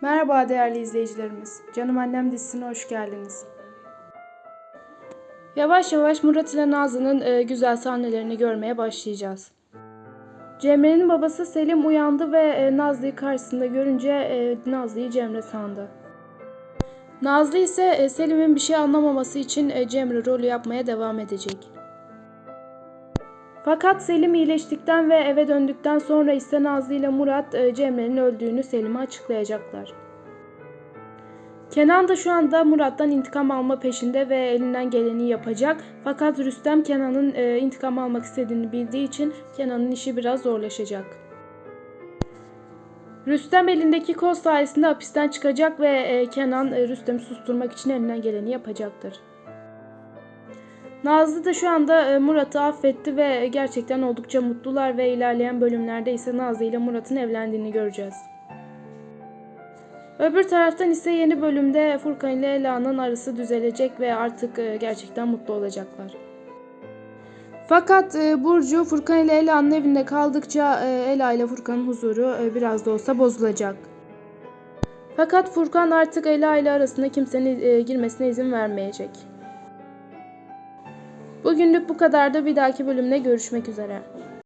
Merhaba değerli izleyicilerimiz. Canım Annem dizisine hoş geldiniz. Yavaş yavaş Murat ile Nazlı'nın e, güzel sahnelerini görmeye başlayacağız. Cemre'nin babası Selim uyandı ve e, Nazlı'yı karşısında görünce e, Nazlı'yı Cemre sandı. Nazlı ise Selim'in bir şey anlamaması için Cemre rolü yapmaya devam edecek. Fakat Selim iyileştikten ve eve döndükten sonra ise Nazlı ile Murat e, Cemre'nin öldüğünü Selim'e açıklayacaklar. Kenan da şu anda Murat'tan intikam alma peşinde ve elinden geleni yapacak. Fakat Rüstem Kenan'ın e, intikam almak istediğini bildiği için Kenan'ın işi biraz zorlaşacak. Rüstem elindeki koz sayesinde hapisten çıkacak ve e, Kenan e, Rüstem'i susturmak için elinden geleni yapacaktır. Nazlı da şu anda e, Murat'ı affetti ve gerçekten oldukça mutlular ve ilerleyen bölümlerde ise Nazlı ile Murat'ın evlendiğini göreceğiz. Öbür taraftan ise yeni bölümde Furkan ile Ela'nın arası düzelecek ve artık e, gerçekten mutlu olacaklar. Fakat e, Burcu Furkan ile Ela'nın evinde kaldıkça Ela ile Furkan'ın huzuru biraz da olsa bozulacak. Fakat Furkan artık Ela ile arasında kimsenin girmesine izin vermeyecek. Bugünlük bu kadar da bir dahaki bölümde görüşmek üzere.